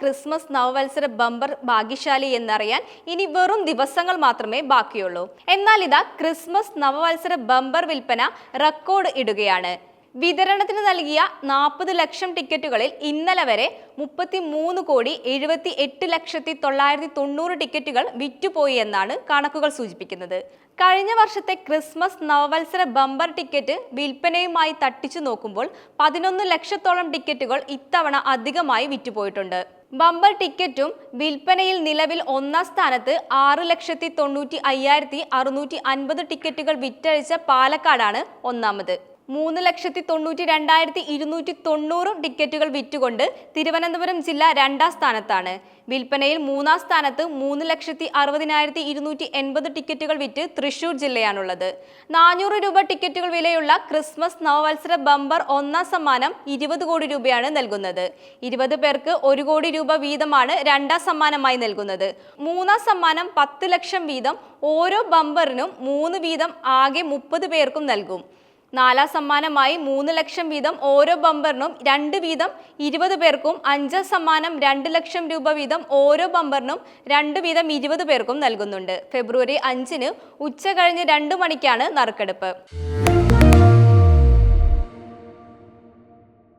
Christmas നവവത്സര bumper ഭാഗ്യശാലി എന്നറിയാൻ ഇനി വെറും ദിവസങ്ങൾ മാത്രമേ ബാക്കിയുള്ളൂ. എന്നാൽ ഇതാ ക്രിസ്മസ് നവവത്സര ബമ്പർ വിൽപ്പന റെക്കോർഡ് ഇടുകയാണ്. വിതരണത്തിന് നൽകിയ നാൽപ്പത് ലക്ഷം ടിക്കറ്റുകളിൽ ഇന്നലെ വരെ മുപ്പത്തി മൂന്ന് കോടി എഴുപത്തി എട്ട് ലക്ഷത്തി തൊള്ളായിരത്തി തൊണ്ണൂറ് ടിക്കറ്റുകൾ വിറ്റുപോയി എന്നാണ് കണക്കുകൾ സൂചിപ്പിക്കുന്നത്. കഴിഞ്ഞ വർഷത്തെ ക്രിസ്മസ് നവവത്സര ബമ്പർ ടിക്കറ്റ് വിൽപ്പനയുമായി തട്ടിച്ചു നോക്കുമ്പോൾ പതിനൊന്ന് ലക്ഷത്തോളം ടിക്കറ്റുകൾ ഇത്തവണ അധികമായി വിറ്റുപോയിട്ടുണ്ട്. ബമ്പർ ടിക്കറ്റും വിൽപ്പനയിൽ നിലവിൽ ഒന്നാം സ്ഥാനത്ത് ആറ് ലക്ഷത്തി തൊണ്ണൂറ്റി അയ്യായിരത്തി അറുന്നൂറ്റി അൻപത് ടിക്കറ്റുകൾ വിറ്റഴിച്ച പാലക്കാടാണ് ഒന്നാമത്. മൂന്ന് ലക്ഷത്തി തൊണ്ണൂറ്റി രണ്ടായിരത്തി ഇരുന്നൂറ്റി തൊണ്ണൂറ് ടിക്കറ്റുകൾ വിറ്റുകൊണ്ട് തിരുവനന്തപുരം ജില്ല രണ്ടാം സ്ഥാനത്താണ്. വിൽപ്പനയിൽ മൂന്നാം സ്ഥാനത്ത് മൂന്ന് ലക്ഷത്തി അറുപതിനായിരത്തി ഇരുന്നൂറ്റി എൺപത് ടിക്കറ്റുകൾ വിറ്റ് തൃശൂർ ജില്ലയാണുള്ളത്. നാനൂറ് രൂപ ടിക്കറ്റുകൾ വിലയുള്ള ക്രിസ്മസ് നവവത്സര ബമ്പർ ഒന്നാം സമ്മാനം ഇരുപത് കോടി രൂപയാണ് നൽകുന്നത്. ഇരുപത് പേർക്ക് ഒരു കോടി രൂപ വീതമാണ് രണ്ടാം സമ്മാനമായി നൽകുന്നത്. മൂന്നാം സമ്മാനം പത്ത് ലക്ഷം വീതം ഓരോ ബമ്പറിനും മൂന്ന് വീതം ആകെ മുപ്പത് പേർക്കും നൽകും. നാലാം സമ്മാനമായി മൂന്ന് ലക്ഷം വീതം ഓരോ ബമ്പറിനും രണ്ട് വീതം ഇരുപത് പേർക്കും അഞ്ചാം സമ്മാനം രണ്ട് ലക്ഷം രൂപ വീതം ഓരോ ബമ്പറിനും രണ്ട് വീതം ഇരുപത് പേർക്കും നൽകുന്നുണ്ട്. ഫെബ്രുവരി അഞ്ചിന് ഉച്ച കഴിഞ്ഞ് രണ്ട് മണിക്കാണ് നറുക്കെടുപ്പ്.